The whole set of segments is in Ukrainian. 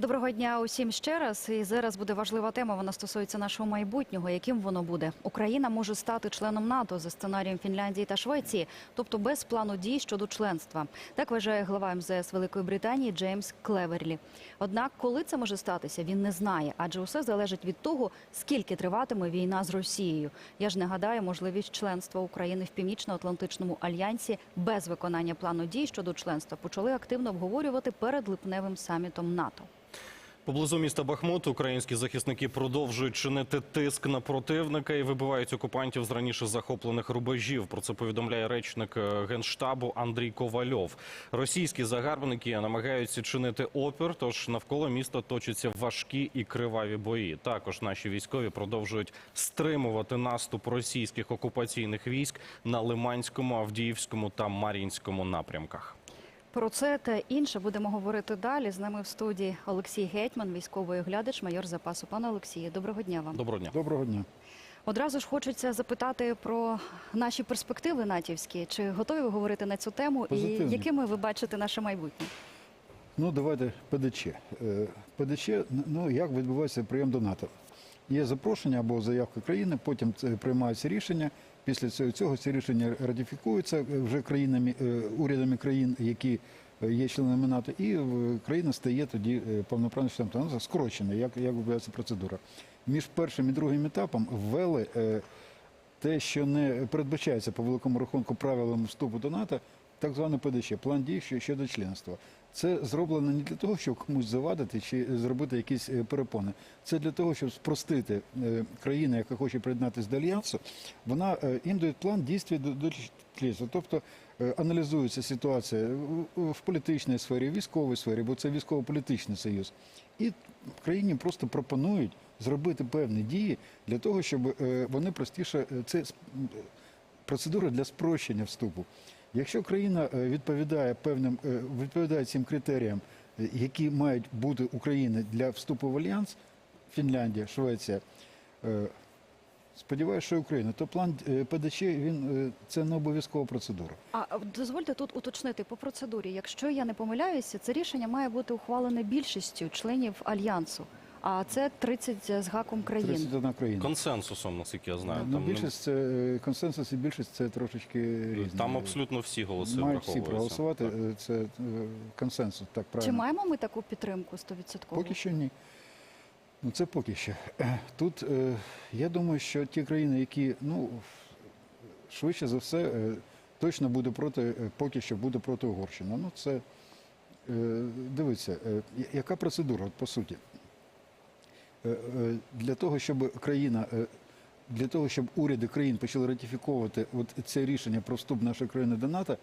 Доброго дня усім ще раз. І зараз буде важлива тема. Вона стосується нашого майбутнього. Яким воно буде? Україна може стати членом НАТО за сценарієм Фінляндії та Швеції, тобто без плану дій щодо членства. Так вважає глава МЗС Великої Британії Джеймс Клеверлі. Однак, коли це може статися, він не знає, адже усе залежить від того, скільки триватиме війна з Росією. Я ж нагадаю, можливість членства України в Північно-Атлантичному альянсі без виконання плану дій щодо членства почали активно обговорювати перед липневим самітом НАТО. Поблизу міста Бахмут українські захисники продовжують чинити тиск на противника і вибивають окупантів з раніше захоплених рубежів. Про це повідомляє речник е, генштабу Андрій Ковальов. Російські загарбники намагаються чинити опір, тож навколо міста точаться важкі і криваві бої. Також наші військові продовжують стримувати наступ російських окупаційних військ на Лиманському, Авдіївському та Мар'їнському напрямках. Про це та інше будемо говорити далі. З нами в студії Олексій Гетьман, військовий оглядач, майор запасу. Пане Олексію, доброго дня вам. Доброго дня. Доброго дня. Одразу ж хочеться запитати про наші перспективи натівські. Чи готові ви говорити на цю тему? Позитивні. І якими ви бачите наше майбутнє? Ну, давайте ПДЧ. Е, ПДЧ, ну як відбувається прийом до НАТО? Є запрошення або заявка країни, потім це приймаються рішення. Після цього, ці рішення ратифікуються е, вже країнами, е, урядами країн, які е, є членами НАТО, і країна стає тоді повноправним членом. НАТО. Скорочена, як, як відбувається процедура. Між першим і другим етапом ввели те, що не передбачається по великому рахунку правилам вступу до НАТО, так званий ПДЧ, план дій щодо членства. Це зроблено не для того, щоб комусь завадити чи зробити якісь е, перепони. Це для того, щоб спростити е, країну, яка хоче приєднатися до альянсу. Вона е, їм дають план дійстві до, членства. Тобто аналізується ситуація в, політичній сфері, в військовій сфері, бо це військово-політичний союз. І країні просто пропонують зробити певні дії для того, щоб вони простіше це процедура для спрощення вступу. Якщо країна е, відповідає певним е, відповідає цим критеріям, е, які мають бути України для вступу в альянс, Фінляндія, Швеція. Сподіваюся, що Україна, то план ПДЧ він це не обов'язкова процедура. А, дозвольте тут уточнити по процедурі. Якщо я не помиляюся, це рішення має бути ухвалене більшістю членів альянсу. А це 30 з гаком країн. 31 країна. Консенсусом, наскільки я знаю. Ну, Там, більшість це консенсус і більшість це трошечки різні. Там абсолютно всі голоси мають всі враховуються. проголосувати. Так. е, Це е, консенсус, так Чи правильно. маємо ми таку підтримку 100%? Поки що ні. Ну це поки що. Е, Тут е, я думаю, що ті країни, які ну швидше за все е, точно буде проти, е, поки що буде проти Угорщини. Ну це е, дивіться, е, я- яка процедура от, по суті? Е, е, Для того, щоб країна. е, Для того, щоб уряди країн почали ратифіковувати от це рішення про вступ нашої країни до НАТО,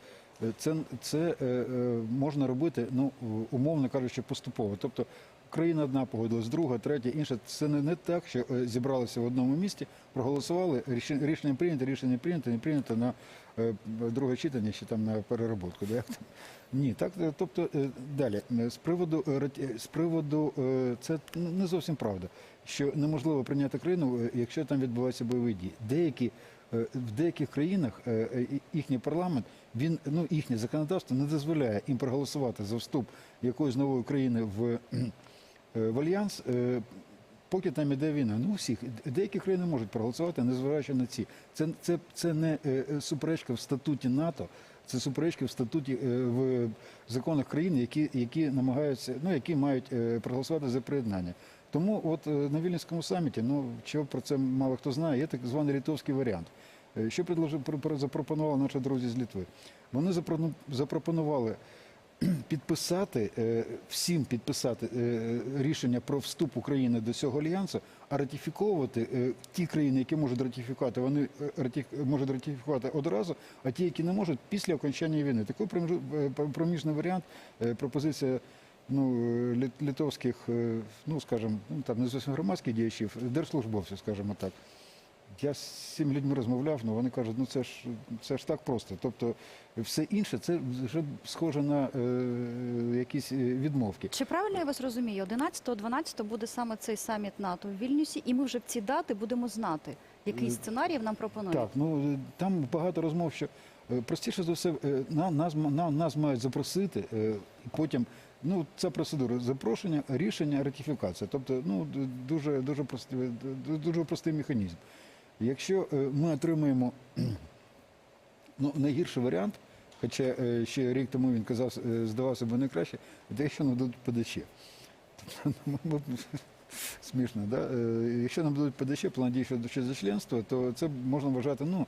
це, це е, можна робити, ну умовно кажучи, поступово. Тобто країна одна погодилась, друга, третя, інша. Це не, не так, що е, зібралися в одному місті, проголосували, рішення, прийнято, рішення прийнято, не прийнято на е, друге читання, чи там на перероботку. Да? Ні, так, е, тобто далі з приводу з приводу це не зовсім правда, що неможливо прийняти країну, якщо там відбуваються бойові дії. Деякі в деяких країнах їхній парламент він ну їхнє законодавство не дозволяє їм проголосувати за вступ якоїсь нової країни в, в альянс. е, Поки там іде війна, ну всіх деякі країни можуть проголосувати, незважаючи на ці. Це, це, це не е, е, суперечка в статуті НАТО, це суперечки в статуті е, в законах країн, які, які намагаються, ну які мають е, проголосувати за приєднання. Тому от е, на Вільнюському саміті, ну чого про це мало хто знає, є так званий літовський варіант. Е, Що предложив, про- про- запропонували наші друзі з Літви? Вони запропону- запропонували підписати е, всім підписати е, рішення про вступ України до цього альянсу, а ратифіковувати е, ті країни, які можуть ратифікувати, вони можуть ратифікувати одразу, а ті, які не можуть, після окончання війни. Такий проміж- проміжний варіант, пропозиція. Ну, литовських, ну скажімо, ну там не зовсім громадських діячів, держслужбовців, скажімо так. Я з цими людьми розмовляв, ну вони кажуть, ну це ж це ж так просто. Тобто все інше це вже схоже на е, якісь е, відмовки. Чи правильно я вас розумію? 11-12 буде саме цей саміт НАТО в Вільнюсі, і ми вже в ці дати будемо знати, який Е, сценарій нам пропонують. Так, ну е, там багато розмов, що Простіше за все, на- нас, на, нас мають запросити, і потім ну, ця процедура запрошення, рішення, ратифікація. Тобто ну, дуже, дуже, простий, дуже простий механізм. Якщо е, ми отримаємо ну, найгірший варіант, хоча е, ще рік тому він казав, е, здавався би найкраще, це якщо нам дадуть ПДЧ. Тобто, Смішно, да? Якщо нам дадуть ПДЧ, план щодо щодо членства, то це можна вважати, ну,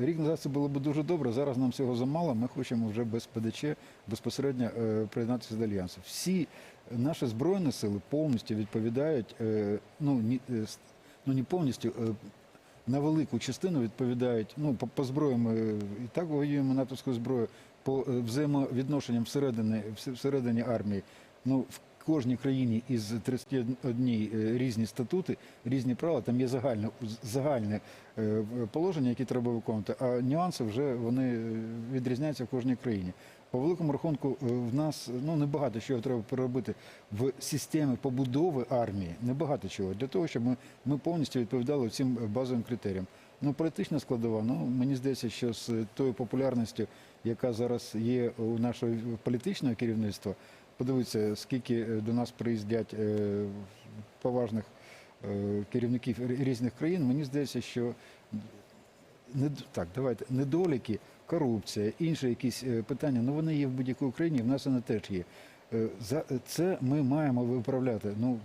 рік назад це було б дуже добре, зараз нам цього замало, ми хочемо вже без ПДЧ безпосередньо приєднатися до Альянсу. Всі наші Збройні сили повністю відповідають, ну, ні, е, ну, не повністю, на велику частину відповідають, ну, по, по зброї ми і так воюємо натовською зброєю, по е, взаємовідношенням всередині, вс- всередині армії. Ну, в кожній країні із 31 е, різні статути, різні права, там є загальне, загальне е, положення, які треба виконувати, а нюанси вже вони е, відрізняються в кожній країні. По великому рахунку, е, в нас ну небагато чого треба переробити в системі побудови армії. Небагато чого для того, щоб ми, ми повністю відповідали цим базовим критеріям. Ну, політична складова, ну мені здається, що з тою популярністю, яка зараз є у нашого політичного керівництва, подивіться, скільки е, до нас приїздять е, поважних е, керівників різних країн. Мені здається, що не так, давайте недоліки, корупція, інші якісь е, питання. Ну вони є в будь-якій Україні. В нас вони теж є. Е, За це ми маємо виправляти. Ну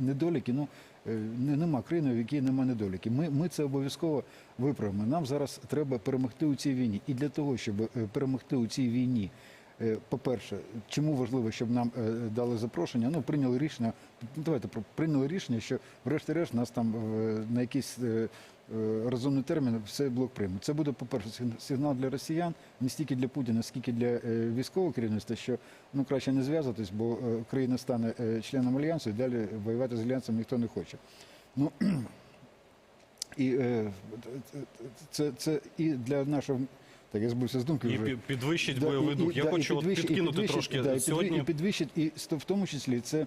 недоліки. Ну е, нема країни, в якій нема недоліки. Ми, ми це обов'язково виправимо. Нам зараз треба перемогти у цій війні. І для того, щоб е, перемогти у цій війні. Е, По-перше, чому важливо, щоб нам е, дали запрошення? Ну, прийняли рішення. Давайте прийняли рішення, що врешті-решт нас там на якийсь е, розумний термін все блок прийме. Це буде, по-перше, сигнал для росіян, не стільки для Путіна, скільки для військового керівництва, що ну краще не зв'язуватись, бо е, країна стане членом альянсу і далі воювати з альянсом ніхто не хоче. Ну і це, це і для нашого. Так, я збився з думки І вже. підвищить Да, бойовий і- дух. і- Я да, хочу от підвищить- і підкинути трошки да, сьогодні. І підвищить, і в тому числі це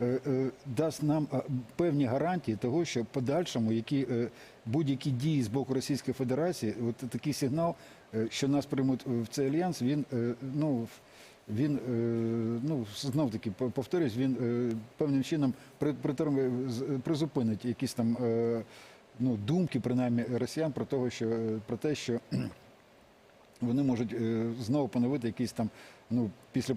е, е, дасть нам е, певні гарантії того, що в подальшому, які е, будь-які дії з боку Російської Федерації, от такий сигнал, е, що нас приймуть в цей альянс, він е, ну. Він е, ну знов таки по- повторюсь, він е, певним чином призупинить якісь там ну думки, принаймні росіян про того, що про те, що вони можуть е, знову поновити якісь там, ну, після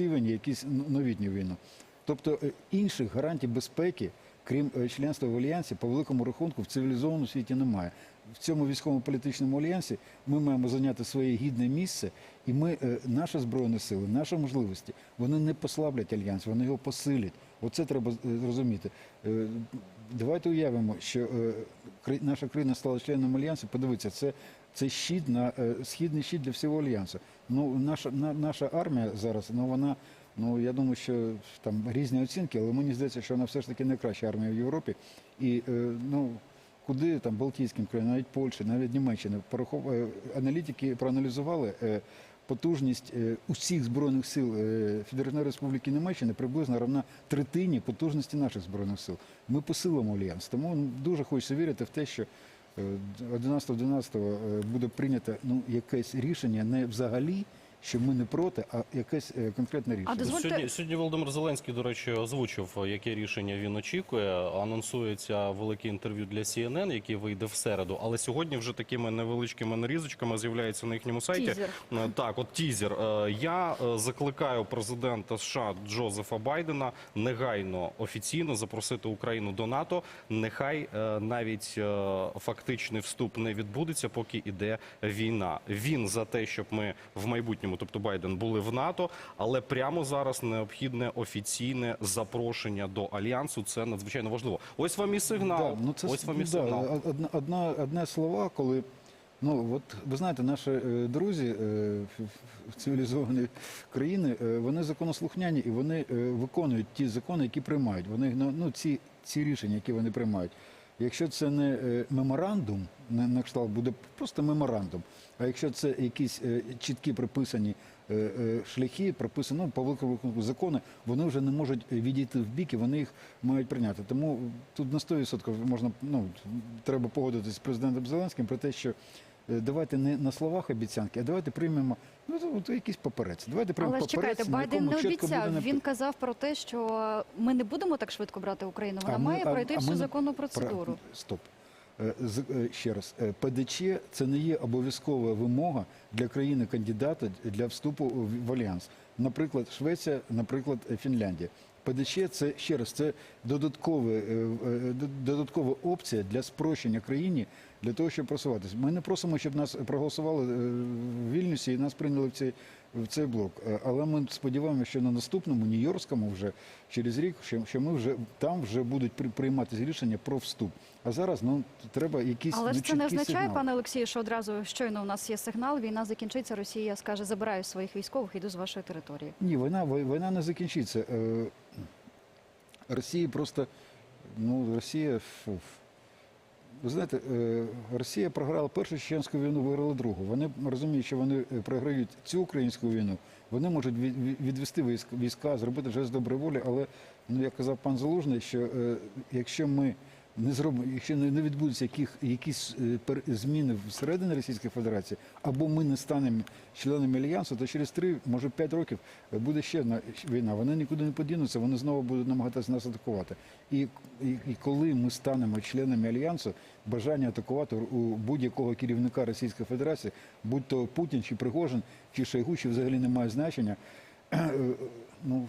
війні, якісь н- новітню війну. Тобто е, інших гарантій безпеки, крім е, членства в альянсі, по великому рахунку в цивілізованому світі немає. В цьому військово-політичному альянсі ми маємо зайняти своє гідне місце, і ми, наші збройні сили, наші можливості, вони не послаблять альянс, вони його посилять. Оце треба зрозуміти. Давайте уявимо, що наша країна стала членом альянсу. Подивіться, це, це щит на е, східний щит для всього альянсу. Ну, наша, на, наша армія зараз, ну вона, ну я думаю, що там різні оцінки, але мені здається, що вона все ж таки найкраща армія в Європі. І е, ну. Куди там Балтійським країнам, навіть Польщі, навіть Німеччина, порахов... е, аналітики проаналізували потужність усіх збройних сил Федеративної Республіки Німеччини приблизно равна третині потужності наших збройних сил. Ми посилимо альянс. Тому ну, дуже хочеться вірити в те, що 11-12 е, буде прийнято ну, якесь рішення не взагалі, що ми не проти, а якесь е, конкретне рішення. дозвольте- Сьогодні, сьогодні Володимир Зеленський, до речі, озвучив, яке рішення він очікує. Анонсується велике інтерв'ю для CNN, яке вийде в середу. Але сьогодні вже такими невеличкими нарізочками з'являється на їхньому сайті. Тізер. Е, Так, от тізер. Е, Я е, закликаю президента США Джозефа Байдена негайно офіційно запросити Україну до НАТО. Нехай е, навіть е, фактичний вступ не відбудеться, поки іде війна. Він за те, щоб ми в майбутньому, тобто Байден, були в НАТО, але прямо зараз необхідне офіційне запрошення до альянсу. Це надзвичайно важливо. Ось вам і сигнал. Да, ну це Ось вам і да, сигнал. одна, одна, одне слова, коли ну от ви знаєте, наші е, друзі е, в- в цивілізовані країни, е, вони законослухняні і вони е, виконують ті закони, які приймають. Вони ну, ну ці, ці рішення, які вони приймають. Якщо це не е, меморандум, не на кшталт буде просто меморандум. А якщо це якісь е, чіткі прописані е, шляхи, прописані ну, по великому закони, вони вже не можуть відійти в бік і вони їх мають прийняти. Тому тут на 100% можна ну треба погодитися з президентом Зеленським про те, що давайте не на словах обіцянки, а давайте приймемо ну, от якісь паперець. Давайте приймемо Але ж паперець, чекайте, на Байден якому не чітко буде обіцяв. Він казав про те, що ми не будемо так швидко брати Україну. Вона А ми- має а- пройти а всю ми не- законну Пра- процедуру. Стоп. Е, з- е, Ще раз, Е, ПДЧ це не є обов'язкова вимога для країни-кандидата для вступу в в альянс. Наприклад, Швеція, наприклад, е, Фінляндія. ПДЧ це ще раз, це додаткове, е, е, д- додаткова опція для спрощення країні для того, щоб просуватися. Ми не просимо, щоб нас проголосували е, в Вільнюсі і нас прийняли в цей в цей блок. Е, Але ми сподіваємося, що на наступному Нью-Йоркському вже через рік, що, ми вже там вже будуть при- прийматися рішення про вступ. А зараз ну треба якісь Але ж це не означає, сигнал. пане Олексію, що одразу щойно у нас є сигнал, війна закінчиться, Росія скаже, забираю своїх військових, йду з вашої території. Ні, війна, війна не закінчиться. Е, Росії просто, ну, Росія. Ви знаєте, е, Росія програла першу чеченську війну, виграла другу. Вони розуміють, що вони е, програють цю українську війну. Вони можуть від- від- відвести війська, зробити жест доброї волі, але, ну, як казав пан Залужний, що е, якщо ми не зробимо, якщо не відбудуться яких, якісь е, зміни всередині Російської Федерації, або ми не станемо членами альянсу, то через три, може п'ять років буде ще одна війна. Вони нікуди не подінуться, вони знову будуть намагатися нас атакувати. І, і, і коли ми станемо членами альянсу, бажання атакувати у будь-якого керівника Російської Федерації, будь то Путін чи Пригожин, чи Шойгу, чи взагалі не має значення. Ну,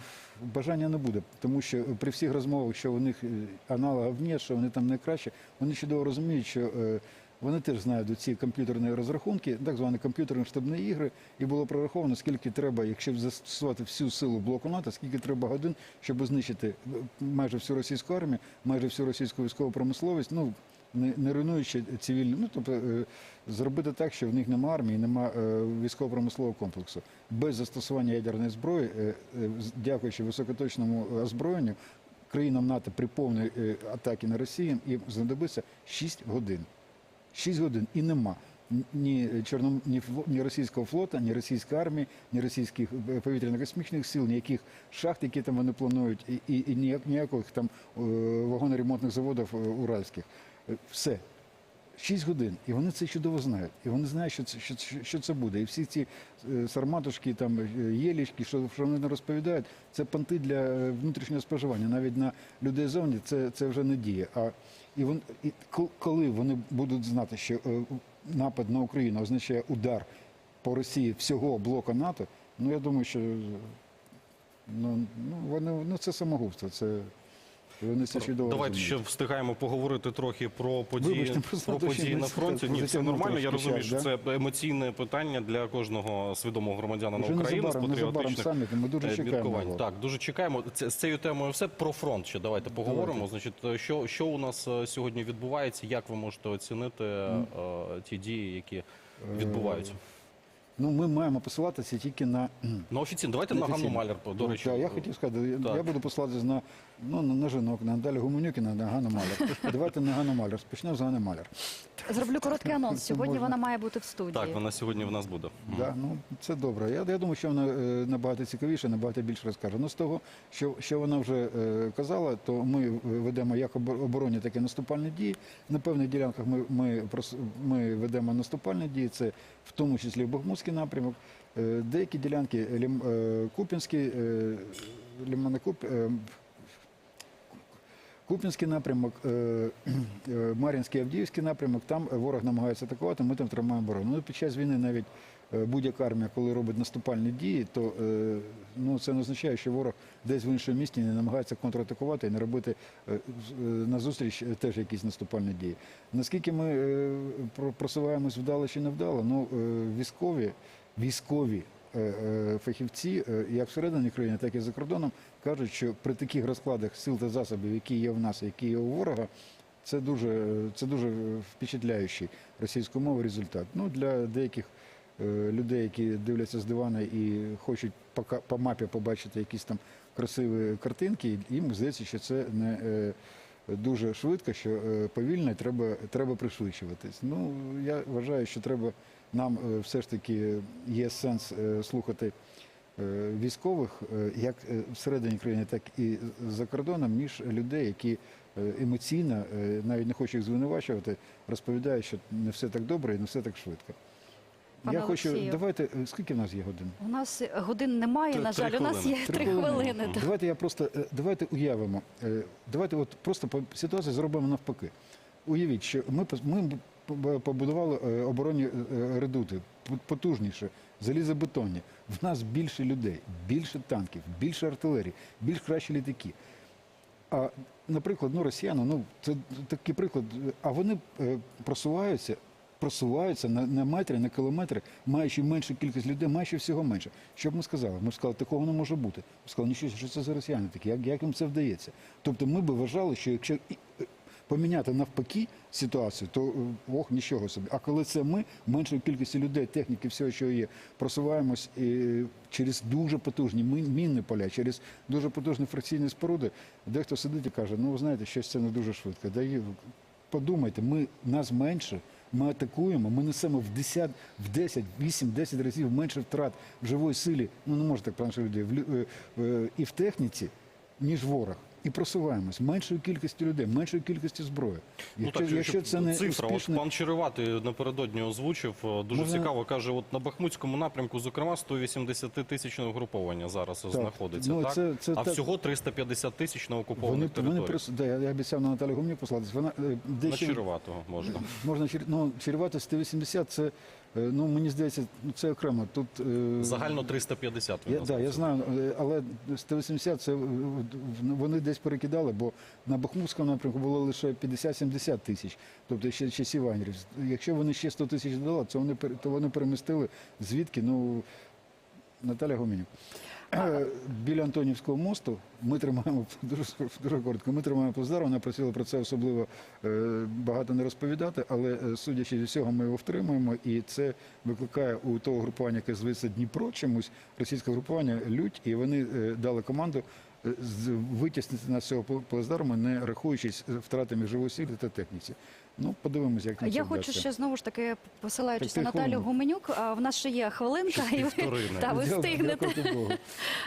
бажання не буде, тому що при всіх розмовах, що у них е, аналогів нет, що вони там найкраще, вони чудово розуміють, що е, вони теж знають ці комп'ютерні розрахунки, так звані комп'ютерні штабні ігри, і було прораховано, скільки треба, якщо застосувати всю силу блоку НАТО, скільки треба годин, щоб знищити е, майже всю російську армію, майже всю російську військову промисловість. Ну не, не руйнуючи цивільну, ну тобто е, зробити так, що в них немає армії, немає е, військово-промислового комплексу. Без застосування ядерної зброї, е, дякуючи високоточному озброєнню, країнам НАТО при повній атаці на Росію їм знадобиться 6 годин. 6 годин і нема. Ні, Чорном, ні, ні російського флота, ні російської армії, ні російських повітряно-космічних сил, ніяких шахт, які там вони планують, і, і, і ніяк- ніяких там вагоноремонтних заводів уральських. Все. Шість годин, і вони це чудово знають. І вони знають, що це, що, що- це буде. І всі ці е, сарматушки, там е, єлічки, що, що вони не розповідають, це понти для е, внутрішнього споживання. Навіть на людей зовні це, це вже не діє. А і вон, і коли вони будуть знати, що напад на Україну означає удар по Росії всього блоку НАТО, ну я думаю, що ну, ну, вони, ну це самогубство. Це це чудово Давайте ще встигаємо поговорити трохи про події, Вибачте, просто про події на фронті. Ні, це нормально. Я розумію, що це емоційне питання для кожного свідомого громадянина України з патріотичних ми дуже е, чекаємо. Так, дуже чекаємо. Це з цією темою все про фронт. Ще давайте поговоримо. Значить, що, що у нас е, сьогодні відбувається? Як ви можете оцінити е, ті дії, які відбуваються? Ну, ми маємо посилатися тільки на Ну офіційно, давайте на Ганну офіційно. До Ну, речі, так, я хотів сказати, я, Так. я буду посилатися на, ну, на, на жінок, на Наталю Гуменюк і на, на Ганну Маляр. Давайте на Ганну Маляр. Почнемо з Ганни Маляр. Зроблю короткий анонс. Це Сьогодні можна. вона має бути в студії. так, вона сьогодні в нас буде. Да, ну, це добре. Я, я думаю, що вона е, набагато цікавіше, набагато більше розкаже. Ну, з того, що, що вона вже е, казала, то ми ведемо як обор- оборонні, так і наступальні дії. На певних ділянках ми, ми, прос- ми ведемо наступальні дії, це в тому числі Бахмутський напрямок. Е, Деякі ділянки е, Купінський, е, Купінський напрямок, Мар'їнський Авдіївський напрямок, там ворог намагається атакувати, ми там тримаємо оборону. Ну, під час війни навіть будь-яка армія, коли робить наступальні дії, то е, ну, це не означає, що ворог десь в іншому місті не намагається контратакувати і не робити е, е, назустріч е, теж якісь наступальні дії. Наскільки ми е, просуваємось вдало чи не вдало, ну е, військові, військові е, е, фахівці, е, як всередині країни, так і за кордоном, кажуть, що при таких розкладах сил та засобів, які є в нас, які є у ворога, це дуже, це дуже впечатляючий російською мовою результат. Ну, для деяких е, людей, які дивляться з дивана і хочуть по, мапі побачити якісь там красиві картинки, їм здається, що це не е, дуже швидко, що е, повільно і треба, треба пришвидшуватись. Ну, я вважаю, що треба нам е, все ж таки є сенс е, слухати е, військових, е, як е, всередині країни, так і за кордоном, ніж людей, які е, емоційно, е, навіть не хочу їх звинувачувати, розповідає, що не все так добре і не все так швидко. Пане Я хочу, Олексію. давайте, е, скільки в нас є годин? У нас годин немає, Три- на три жаль. У нас хвилини. є три хвилини. так. Давайте я просто е, давайте уявимо. е, Давайте от просто по ситуацію зробимо навпаки. Уявіть, що ми пос- ми б- б- побудували е, оборонні е, редути пот- потужніше, залізобетонні. В нас більше людей, більше танків, більше артилерії, більш кращі літаки. А, наприклад, ну, росіяни, ну це такий приклад. А вони е, просуваються, просуваються на, на метри, на кілометри, маючи меншу кількість людей, маючи всього менше. Що б ми сказали? Ми б сказали, такого не може бути. Ми сказали, нічого, що це за росіяни такі, як, як їм це вдається? Тобто ми б вважали, що якщо е, поміняти навпаки ситуацію, то е, ох, нічого собі. А коли це ми, меншою кількістю людей, техніки, всього, що є, просуваємось е, через дуже потужні мін- мінні поля, через дуже потужні фракційні споруди, дехто сидить і каже, ну ви знаєте, щось це не дуже швидко. Да, подумайте, ми нас менше. Ми атакуємо, ми несемо в 10, в 10, 8, 10 разів менше втрат в живої силі, ну не може так про наших людей, в, е, е, і в техніці, ніж ворог. І просуваємось меншою кількістю людей, меншою кількістю зброї. Якщо, ну, так, якщо це не цифра, успішне, от пан Череватий напередодні озвучив, е, дуже Можна- цікаво, каже, от на Бахмутському напрямку, зокрема, 180 тисячне угруповання зараз знаходиться, Ну, так? це- це а так. всього 350 тисяч на вони, окупованих вони територіях. прис... да, я, я обіцяв на Наталію Гумню послатись. Вона е, На дещо Череватого можна. можна ну, червати 180, це ну мені здається, ну це окремо. Тут е, Загально 350 він Я, да, я знаю, е, але 180 це е, вони десь перекидали, бо на Бахмутському напрямку було лише 50-70 тисяч, тобто ще часів вагнерів. Якщо вони ще 100 тисяч додали, то вони то вони перемістили звідки? Ну Наталя Гуменюк. Е, Біля Антонівського мосту ми тримаємо дуже, дуже коротко. Ми тримаємо плацдарм, Вона просила про це особливо е, багато не розповідати, але е, судячи зі всього, ми його втримуємо, і це викликає у того групування, яке зветься Дніпро, чомусь російське групування лють, і вони дали команду з- витіснити нас з цього пл- плацдарму, не рахуючись втратами живої сили та техніці. Ну, подивимось, як це Я хочу вдасться. ще знову ж таки, посилаючись Так, на Наталю хвилину. Гуменюк, а, в нас ще є хвилинка, і ви, півторини. та, ви Дякую- встигнете. дякувати Богу.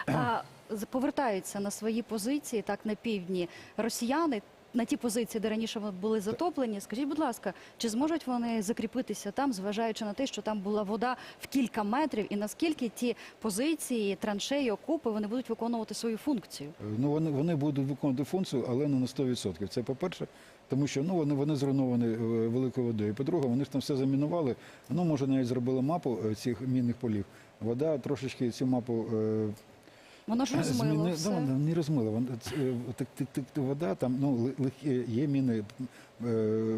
А, з- повертаються на свої позиції, так на півдні росіяни. На ті позиції, де раніше вони були затоплені, скажіть, будь ласка, чи зможуть вони закріпитися там, зважаючи на те, що там була вода в кілька метрів, і наскільки ті позиції, траншеї, окупи вони будуть виконувати свою функцію? Ну, вони, вони будуть виконувати функцію, але не на 100%. Це по-перше, тому що ну, вони, вони зруйновані е, великою водою. По-друге, вони ж там все замінували. Ну, може, навіть зробили мапу е, цих мінних полів. Вода трошечки цю мапу е, Воно ж розмило зміни- все. Не розмила. Вон, це, так, так, так, вода там ну, є міни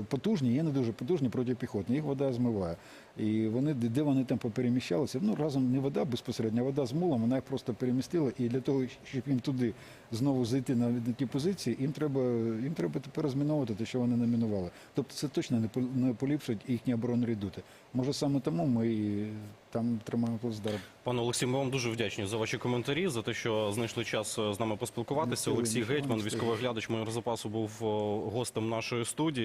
потужні, є не дуже потужні протипіхотні. Їх вода змиває. І вони, де вони там попереміщалися, ну разом не вода безпосередньо, а вода з мулом, вона їх просто перемістила. І для того, щоб їм туди знову зайти на, ті позиції, їм треба, їм треба тепер розміновувати те, що вони намінували. Тобто це точно не, поліпшить їхні оборонні редути. Може саме тому ми і там тримаємо плацдарм. Пане Олексій, ми вам дуже вдячні за ваші коментарі, за те, що знайшли час е, з нами поспілкуватися. Олексій Гетьман, військовий глядач, майор запасу, був е, гостем нашої студії.